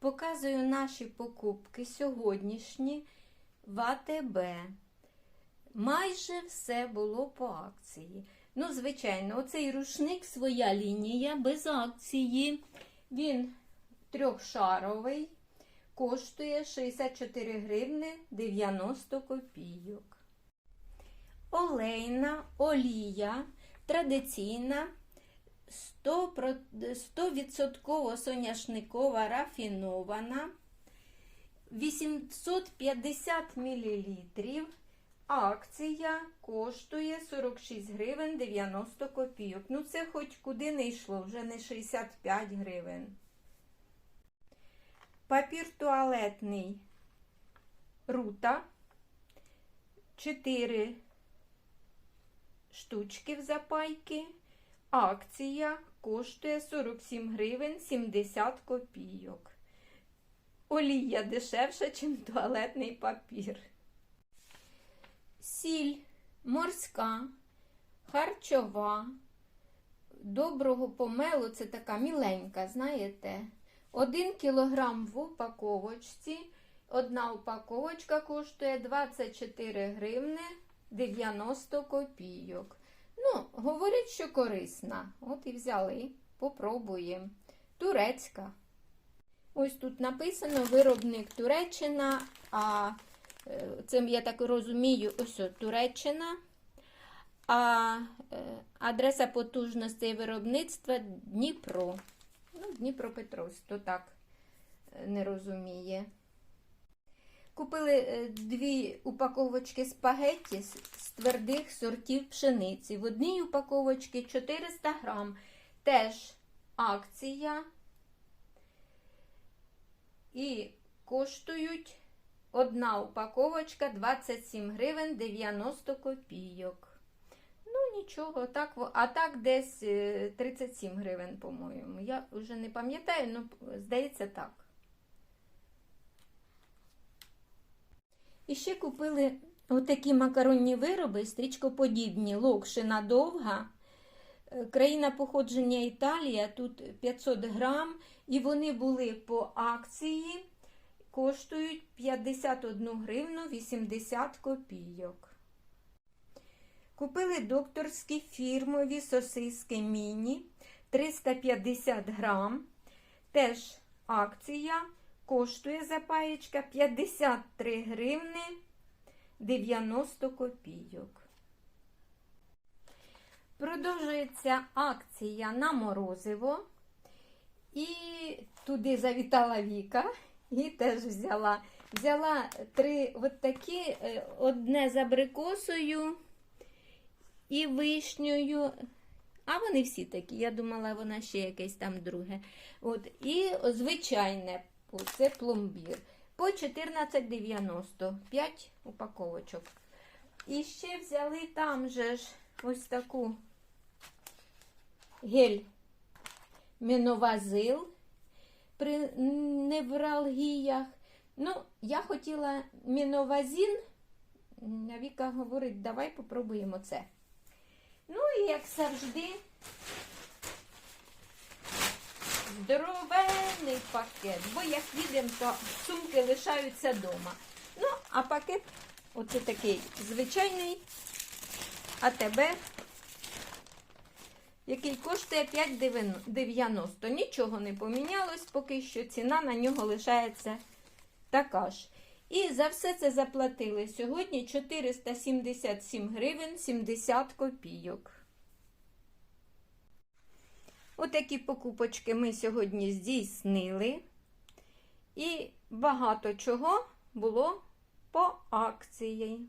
Показую наші покупки сьогоднішні в АТБ. Майже все було по акції. Ну, звичайно, оцей рушник своя лінія без акції. Він трьохшаровий, коштує 64 гривни 90 копійок. Олейна олія традиційна 100%, 100% соняшникова рафінована 850 мл. Акція коштує 46 гривень 90 копійок. Ну, це хоч куди не йшло, вже не 65 гривень. Папір туалетний рута 4 штучки в запайки. Акція коштує 47 гривень 70 копійок. Олія дешевша, ніж туалетний папір. Сіль морська, харчова, доброго помелу, це така міленька, знаєте. 1 кілограм в упаковочці. Одна упаковочка коштує 24 гривни 90 копійок. Ну, говорять, що корисна. От і взяли, попробуємо. Турецька. Ось тут написано виробник Туреччина, а це, я так розумію, ось Туреччина. А е, адреса потужностей виробництва Дніпро. Ну, Дніпропетровськ, то так е, не розуміє. Купили е, дві упаковочки спагетті з твердих сортів пшениці. В одній упаковочці 400 грам. Теж акція. І коштують одна упаковочка 27 гривень 90 копійок. Ну, нічого, так, а так десь е, 37 гривень, по-моєму. Я вже не пам'ятаю, але здається так. І ще купили отакі макаронні вироби, стрічкоподібні, локшина довга. Е, Країна походження Італія, тут 500 грам, і вони були по акції, коштують 51 гривну 80 копійок. Купили докторські фірмові сосиски міні 350 грам. Теж акція коштує запаєчка 53 гривни 90 копійок. Продовжується акція на морозиво. І туди завітала Віка і теж взяла. Взяла три от такі, е, одне з абрикосою і вишнею. А вони всі такі. Я думала, вона ще якесь там друге. От, і звичайне, це пломбір. По 14,90. 5 упаковочок. І ще взяли там же ж ось таку гель Міновазил при невралгіях. Ну, я хотіла міновазін, а Віка говорить, давай попробуємо це. Ну і як завжди, здоровенний пакет, бо як їдемо, то сумки лишаються вдома. Ну, а пакет оце такий звичайний АТБ, який коштує 5,90. Нічого не помінялось, поки що ціна на нього лишається така ж. І за все це заплатили сьогодні 477 гривень 70 копійок. Отакі покупочки ми сьогодні здійснили. І багато чого було по акції.